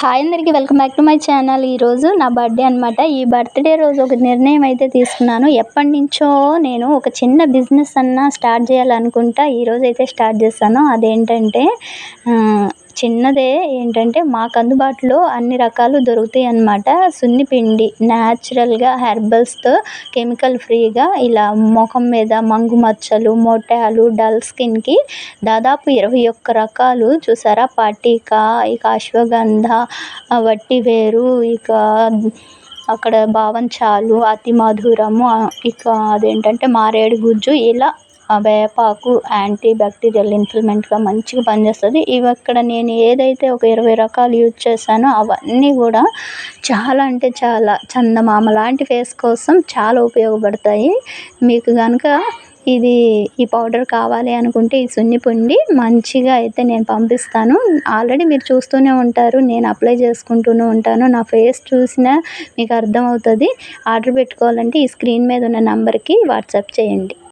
Hi అందరికీ welcome back to my channel. ఈరోజు నా బర్త్డే అనమాట ఈ బర్త్డే రోజు ఒక నిర్ణయం అయితే తీసుకున్నాను. ఎప్పటి నుంచో నేను ఒక చిన్న బిజినెస్ అన్న స్టార్ట్ చేయాలనుకుంటా ఈరోజు అయితే స్టార్ట్ చేస్తాను. అదేంటంటే చిన్నదే ఏంటంటే మాకు అందుబాటులో అన్ని రకాలు దొరుకుతాయి అన్నమాట. సున్నిపిండి న్యాచురల్గా హెర్బల్స్తో కెమికల్ ఫ్రీగా ఇలా ముఖం మీద మంగు మచ్చలు మొటాలు డల్ స్కిన్కి దాదాపు ఇరవై ఒక్క రకాలు చూసారా? పటిక ఇక అశ్వగంధ వట్టివేరు ఇక అక్కడ భావంచాలు అతి మధురము ఇక అదేంటంటే మారేడు గుజ్జు ఇలా వేపాకు యాంటీ బ్యాక్టీరియల్ ఇంప్లిమెంట్గా మంచిగా పనిచేస్తుంది. ఇవి అక్కడ నేను ఏదైతే ఒక ఇరవై రకాలు యూజ్ చేశానో అవన్నీ కూడా చాలా అంటే చాలా చందమామ లాంటి ఫేస్ కోసం చాలా ఉపయోగపడతాయి. మీకు కనుక ఇది ఈ పౌడర్ కావాలి అనుకుంటే ఈ సున్నిపిండి మంచిగా అయితే నేను పంపిస్తాను. ఆల్రెడీ మీరు చూస్తూనే ఉంటారు నేను అప్లై చేసుకుంటూనే ఉంటాను. నా ఫేస్ చూసినా మీకు అర్థమవుతుంది. ఆర్డర్ పెట్టుకోవాలంటే ఈ స్క్రీన్ మీద ఉన్న నెంబర్కి వాట్సాప్ చేయండి.